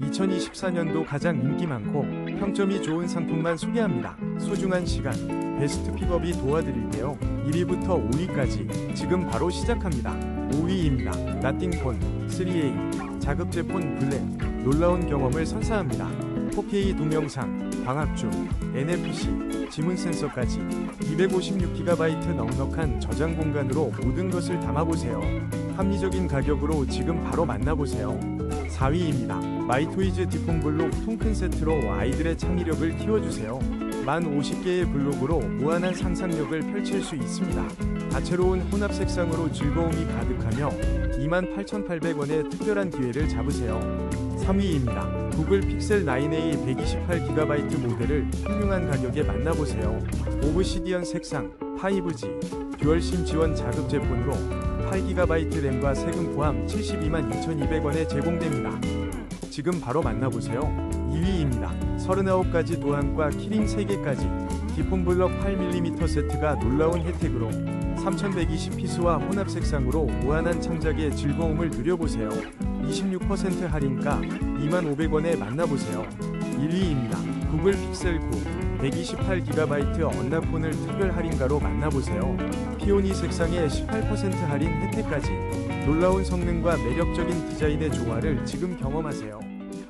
2024년도 가장 인기 많고 평점이 좋은 상품만 소개합니다. 소중한 시간, 베스트 픽업이 도와드릴게요. 1위부터 5위까지 지금 바로 시작합니다. 5위입니다. 나띵폰 3A 자급제 폰 블랙 놀라운 경험을 선사합니다. 4K 동영상, 광학줌, NFC, 지문 센서까지 256GB 넉넉한 저장 공간으로 모든 것을 담아보세요. 합리적인 가격으로 지금 바로 만나보세요. 4위입니다. 마이토이즈 디폼블록 통큰 세트로 아이들의 창의력을 키워주세요. 만 50개의 블록으로 무한한 상상력을 펼칠 수 있습니다. 다채로운 혼합 색상으로 즐거움이 가득하며 28,800원의 특별한 기회를 잡으세요. 3위입니다. 구글 픽셀 9a 128GB 모델을 훌륭한 가격에 만나보세요. 오브시디언 색상, 5G, 듀얼심 지원 자급제 폰으로 8GB 램과 세금 포함 72만 2,200원에 제공됩니다. 지금 바로 만나보세요. 2위입니다. 39가지 도안과 키링 3개까지 디폼블럭 8mm 세트가 놀라운 혜택으로 3120피스와 혼합 색상으로 무한한 창작의 즐거움을 누려보세요. 26% 할인가 2500원에 만나보세요. 1위입니다. 구글 픽셀 9 128GB 언나폰을 특별 할인가로 만나보세요. 피오니 색상의 18% 할인 혜택까지 놀라운 성능과 매력적인 디자인의 조화를 지금 경험하세요.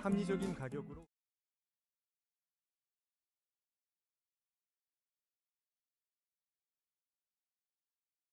합리적인 가격으로